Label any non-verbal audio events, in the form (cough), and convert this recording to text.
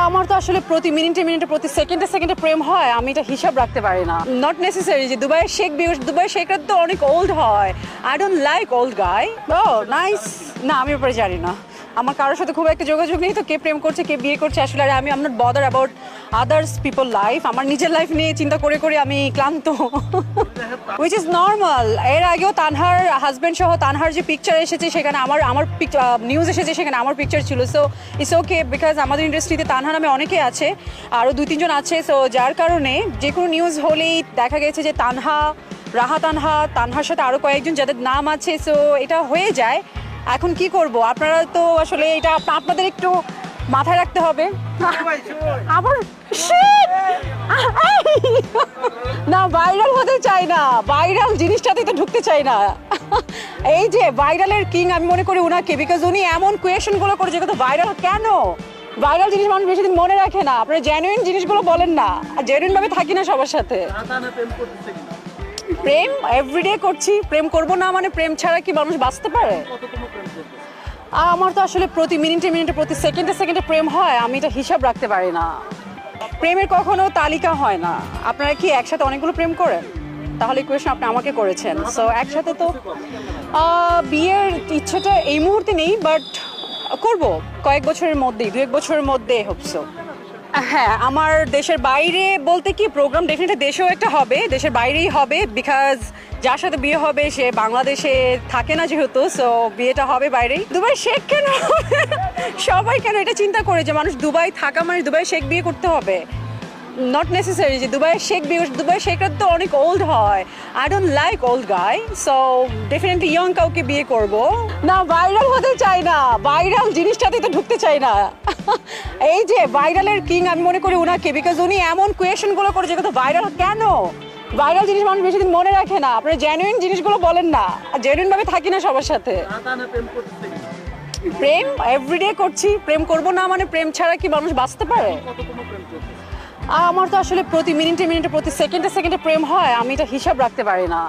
আমার তো আসলে প্রতি মিনিটে মিনিটে, প্রতি সেকেন্ডে সেকেন্ডে প্রেম হয়, আমি এটা হিসাব রাখতে পারি না। নট নেসেসারি যে দুবাইয়ের শেখ বিয়ে দুবাই শেখরা তো অনেক ওল্ড হয়। I don't like old guy O nice না, আমি ব্যাপারে জানি না। আমার কারোর সাথে খুব একটা যোগাযোগ নেই, তো কে প্রেম করছে, কে বিয়ে করছে, আসলে আর আমি am not bother about others people life আমার নিজের লাইফ নিয়ে চিন্তা করে করে আমি ক্লান্ত। উইচ ইজ নর্মাল এর আগেও তানহার হাজব্যান্ড সহ তানহার যে পিকচার এসেছে, সেখানে আমার আমার নিউজ এসেছে, সেখানে আমার পিকচার ছিল। সো ইটস ওকে বিকজ আমাদের ইন্ডাস্ট্রিতে তানহা নামে অনেকে আছে আরও দুই, তিনজন আছে। সো যার কারণে যে কোনো নিউজ হলেই দেখা গেছে যে তানহা, রাহা তানহা, তানহার সাথে আরও কয়েকজন যাদের নাম আছে। সো এটা হয়ে যায়। এখন কি করব? আপনারা তো আসলে এটা আপ- আপনাদের একটু মাথায় রাখতে হবে। আবার? না ভাইরাল হতে চাই না। ভাইরাল জিনিসটাতে তো ঢুকতে চাই না। এই যে ভাইরালের কিং আমি মনে করি উনাকে বিকজ উনি এমন কোয়েশনগুলো করে যেগুলো ভাইরাল কেন? ভাইরাল জিনিস মানুষ বেশি দিন মনে রাখে না। আপনারা জেনুইন জিনিসগুলো বলেন না। আর জেনুইন ভাবে থাকি না সবার সাথে। প্রেম এভরিডে করছি। প্রেম করব না মানে প্রেম ছাড়া কি মানুষ বাঁচতে পারে? আমার তো আসলে প্রতি মিনিটে মিনিটে, প্রতি সেকেন্ডে সেকেন্ডে প্রেম হয়। আমি এটা হিসাব রাখতে পারি না। প্রেমের কখনো তালিকা হয় না। আপনারা কি একসাথে অনেকগুলো প্রেম করেন? তাহলে কোয়েশন আপনি আমাকে করেছেন। সো একসাথে তো বিয়ের ইচ্ছেটা এই মুহূর্তে নেই বাট করব। কয়েক বছরের মধ্যেই দু এক বছরের মধ্যে হোপসো হ্যাঁ আমার দেশের বাইরে বলতে কি প্রোগ্রাম ডেফিনেটলি দেশেও একটা হবে, দেশের বাইরেই হবে বিকজ যার সাথে বিয়ে হবে সে বাংলাদেশে থাকে না যেহেতু সো বিয়েটা হবে বাইরেই। দুবাই শেখ কেন? সবাই কেন এটা চিন্তা করে যে মানুষ দুবাই থাকা মানে দুবাই শেখ বিয়ে করতে হবে? নট নেসেসারি যে দুবাইয়ের শেখ বিয়ে দুবাই শেখরা তো অনেক ওল্ড হয়। I don't like old guy so definitely young কাউকে বিয়ে করব। না ভাইরাল হতে চাই না। ভাইরাল জিনিসটাতে তো ঢুকতে চাই না। (laughs) এই যে ভাইরালের কিং আমি মনে করি উনাকে বিকজ উনি এমন কোয়েশনগুলো করে যেগুলো ভাইরাল কেন? ভাইরাল জিনিস মানুষ বেশি দিন মনে রাখে না। আপনারা জেনুইন জিনিসগুলো বলেন না। জেনুইন ভাবে থাকি না সবার সাথে। প্রেম এভরিডে করছি। প্রেম করব না মানে প্রেম ছাড়া কি মানুষ বাঁচতে পারে? আমার তো আসলে প্রতি মিনিটে মিনিটে, প্রতি সেকেন্ডে সেকেন্ডে প্রেম হয়, আমি এটা হিসাব রাখতে পারি না।